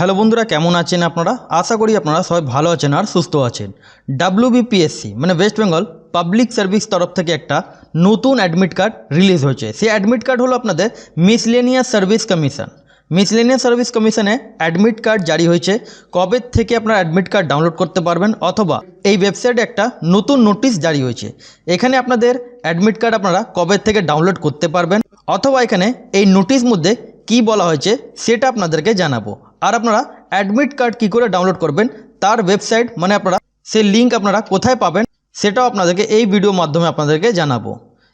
Hello বন্ধুরা, কেমন আছেন আপনারা? আশা করি আপনারা সবাই ভালো আছেন আর সুস্থ আছেন। ডাব্লিউবিপিএসসি মানে ওয়েস্ট বেঙ্গল পাবলিক সার্ভিস তরফ থেকে একটা নতুন অ্যাডমিট কার্ড রিলিজ হয়েছে। সেই অ্যাডমিট কার্ড হলো আপনাদের miscellaneous service commission miscellaneous service কমিশনে অ্যাডমিট কার্ড জারি হয়েছে। কবে থেকে আপনারা অ্যাডমিট কার্ড ডাউনলোড করতে পারবেন অথবা এই ওয়েবসাইটে একটা নতুন নোটিশ জারি হয়েছে। এখানে আপনাদের অ্যাডমিট কার্ড আপনারা কবে থেকে ডাউনলোড করতে পারবেন অথবা এখানে এই নোটিশ মধ্যে কি বলা হয়েছে সেটা আপনাদেরকে জানাব। আর আপনারা অ্যাডমিট কার্ড কী করে ডাউনলোড করবেন, তার ওয়েবসাইট মানে আপনারা সেই লিঙ্ক আপনারা কোথায় পাবেন, সেটাও আপনাদেরকে এই ভিডিওর মাধ্যমে আপনাদেরকে জানাব।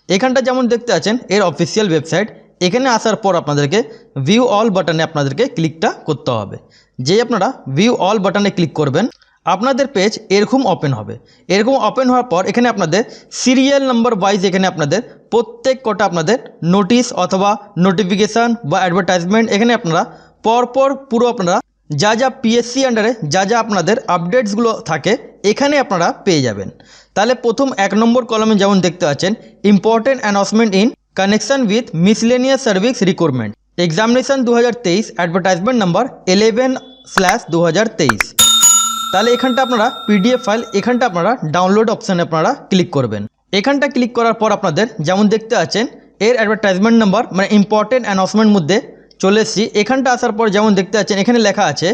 এখানটা যেমন দেখতে আছেন, এর অফিসিয়াল ওয়েবসাইট এখানে আসার পর আপনাদেরকে ভিউ অল বাটনে আপনাদেরকে ক্লিকটা করতে হবে। যেই আপনারা ভিউ অল বাটনে ক্লিক করবেন, আপনাদের পেজ এরকম ওপেন হবে। এরকম ওপেন হওয়ার পর এখানে আপনাদের সিরিয়াল নাম্বার ওয়াইজ এখানে আপনাদের প্রত্যেক কটা আপনাদের নোটিশ অথবা নোটিফিকেশান বা অ্যাডভার্টাইজমেন্ট এখানে আপনারা পরপর পুরো আপনারা যা যা পিএসসি আন্ডারে যা যা আপনাদের আপডেটসগুলো থাকে, এখানে আপনারা পেয়ে যাবেন। তাহলে প্রথম এক নম্বর কলমে যেমন দেখতে পাচ্ছেন important announcement in connection with miscellaneous service recruitment examination দু হাজার তেইশ অ্যাডভার্টাইজমেন্ট নাম্বার এলেভেন স্ল্যাশ দু হাজার তেইশ। তাহলে এখানটা আপনারা পিডিএফ ফাইল এখানটা আপনারা ডাউনলোড অপশানে আপনারা ক্লিক করবেন। এখানটা ক্লিক করার পর আপনাদের যেমন দেখতে আছেন এর অ্যাডভার্টাইজমেন্ট নাম্বার মানে ইম্পর্টেন্ট অ্যানাউন্সমেন্ট মধ্যে চলে এসেছি। এখানটা আসার পর যেমন দেখতে পাচ্ছেন, এখানে লেখা আছে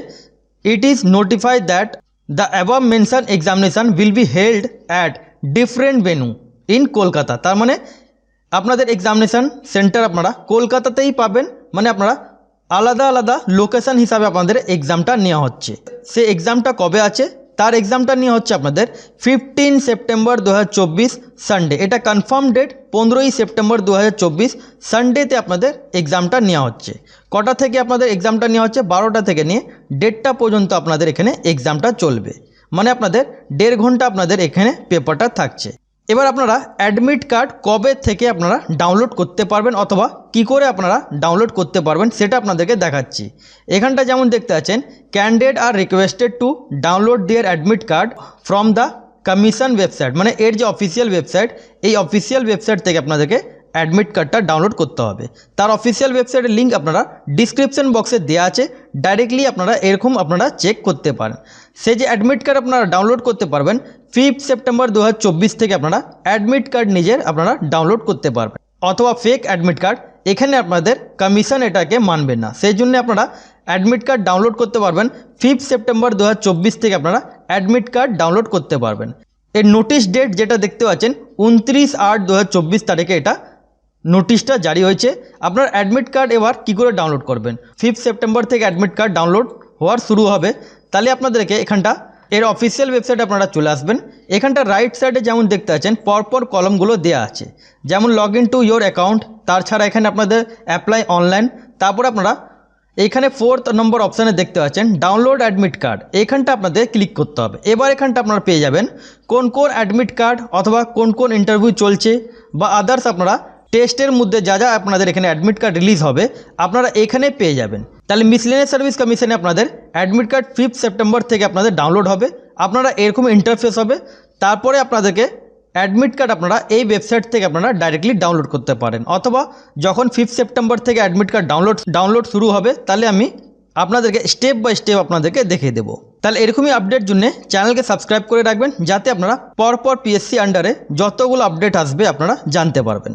it is notify that the above mention examination will be held at different venue in Kolkata তার মানে আপনাদের এক্সামিনেশান সেন্টার আপনারা কলকাতাতেই পাবেন মানে আপনারা আলাদা আলাদা লোকেশন হিসাবে আপনাদের এক্সামটা নেওয়া হচ্ছে। সে এক্সামটা কবে আছে? তার এক্সামটা নিয়ে হচ্ছে আপনাদের ফিফটিন সেপ্টেম্বর দু হাজার চব্বিশ সানডে এটা কনফার্ম ডেট পনেরোই সেপ্টেম্বর দু হাজার চব্বিশ সানডেতে আপনাদের এক্সামটা নেওয়া হচ্ছে। কটা থেকে আপনাদের এক্সামটা নেওয়া হচ্ছে? বারোটা থেকে নিয়ে ডেটটা পর্যন্ত আপনাদের এখানে এক্সামটা চলবে। মানে আপনাদের দেড় ঘণ্টা আপনাদের এখানে পেপারটা থাকছে। এবার আপনারা অ্যাডমিট কার্ড কবে থেকে আপনারা ডাউনলোড করতে পারবেন অথবা কি করে আপনারা ডাউনলোড করতে পারবেন সেটা আপনাদেরকে দেখাচ্ছি। এখানটা যেমন দেখতে আছেন candidate are requested to download their admit card from the commission website মানে এর যে অফিসিয়াল ওয়েবসাইট এই অফিসিয়াল ওয়েবসাইট থেকে আপনাদেরকে অ্যাডমিট কার্ডটা ডাউনলোড করতে হবে। তার অফিসিয়াল ওয়েবসাইটের লিঙ্ক আপনারা ডিসক্রিপশন বক্সে দেওয়া আছে। ডাইরেক্টলি আপনারা এরকম আপনারা চেক করতে পারেন। সে যে অ্যাডমিট কার্ড আপনারা ডাউনলোড করতে পারবেন ফিফথ সেপ্টেম্বর দু হাজার চব্বিশ থেকে আপনারা অ্যাডমিট কার্ড নিজের আপনারা ডাউনলোড করতে পারবেন। অথবা ফেক অ্যাডমিট কার্ড এখানে আপনাদের কমিশন এটাকে মানবে না। সেই জন্য আপনারা অ্যাডমিট কার্ড ডাউনলোড করতে পারবেন ফিফথ সেপ্টেম্বর দু হাজার চব্বিশ থেকে আপনারা অ্যাডমিট কার্ড ডাউনলোড করতে পারবেন। এর নোটিশ ডেট যেটা দেখতে পাচ্ছেন, উনত্রিশ আট দু তারিখে এটা নোটিশটা জারি হয়েছে। আপনার অ্যাডমিট কার্ড এবার কী করে ডাউনলোড করবেন? ফিফথ সেপ্টেম্বর থেকে অ্যাডমিট কার্ড ডাউনলোড হওয়ার শুরু হবে। তাহলে আপনাদেরকে এখানটা, এর অফিসিয়াল ওয়েবসাইটে আপনারা চলে আসবেন। এখানটা রাইট সাইডে যেমন দেখতে পাচ্ছেন, পরপর কলমগুলো দেওয়া আছে। যেমন log in to your account তাছাড়া এখানে আপনাদের অ্যাপ্লাই অনলাইন তারপর আপনারা এখানে ফোর্থ নম্বর অপশানে দেখতে পাচ্ছেন ডাউনলোড অ্যাডমিট কার্ড এখানটা আপনাদের ক্লিক করতে হবে। এবার এখানটা আপনারা পেয়ে যাবেন। কোন কোন অ্যাডমিট কার্ড অথবা কোন কোন ইন্টারভিউ চলছে বা আদার্স আপনারা টেস্টের মধ্যে যা যা আপনাদের এখানে অ্যাডমিট কার্ড রিলিজ হবে, আপনারা এখানে পেয়ে যাবেন। তাহলে মিসলেনিয়াস সার্ভিস কমিশনে আপনাদের অ্যাডমিট কার্ড ফিফথ সেপ্টেম্বর থেকে আপনাদের ডাউনলোড হবে, আপনারা এরকম ইন্টারফেস হবে, তারপরে আপনাদেরকে অ্যাডমিট কার্ড আপনারা এই ওয়েবসাইট থেকে আপনারা ডাইরেক্টলি ডাউনলোড করতে পারেন। অথবা যখন ফিফথ সেপ্টেম্বর থেকে অ্যাডমিট কার্ড ডাউনলোড ডাউনলোড শুরু হবে, তাহলে আমি আপনাদেরকে স্টেপ বাই স্টেপ আপনাদেরকে দেখিয়ে দেবো। তাহলে এরকমই আপডেট জন্য চ্যানেলকে সাবস্ক্রাইব করে রাখবেন, যাতে আপনারা পরপর পিএসসি আন্ডারে যতগুলো আপডেট আসবে আপনারা জানতে পারবেন।